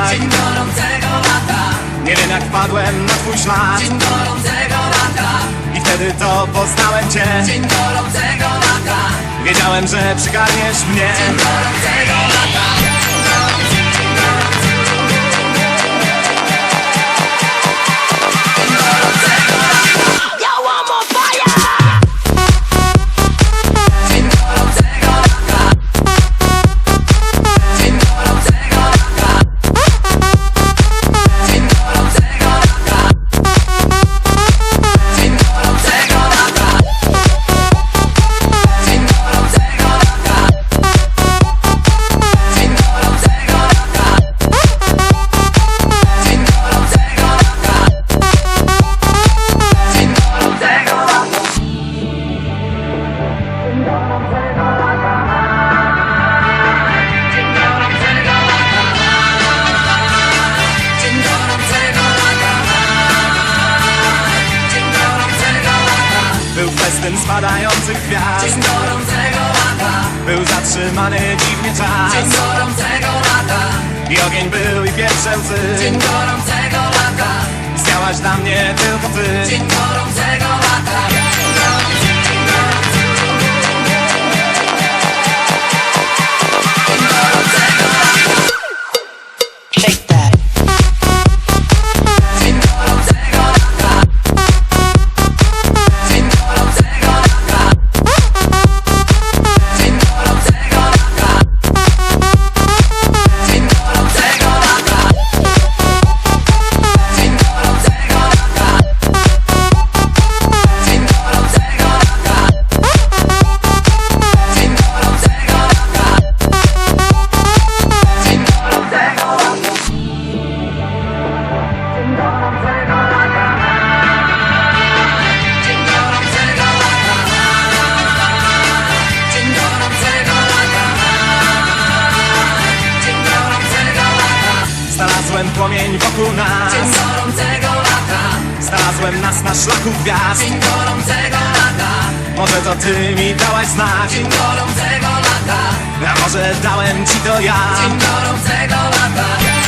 tak Dzień gorącego lata. Nie wiem jak padłem na twój ślad. Dzień gorącego lata. I wtedy to poznałem cię. Dzień gorącego lata. Wiedziałem, że przygarniesz mnie. Dzień gorącego lata Festyn spadających gwiazd. Dzień gorącego lata. Był zatrzymany dziwnie czas. Dzień gorącego lata. I ogień był i pierwsze łzy. Dzień gorącego lata. Istniałaś dla mnie tylko ty. Dzień gorącego lata Poczułem płomień wokół nas. Dzień gorącego lata. Znalazłem nas na szlaku gwiazd. Dzień gorącego lata. Może to ty mi dałaś znak Dzień gorącego lata. A może dałem ci to ja? Dzień gorącego lata.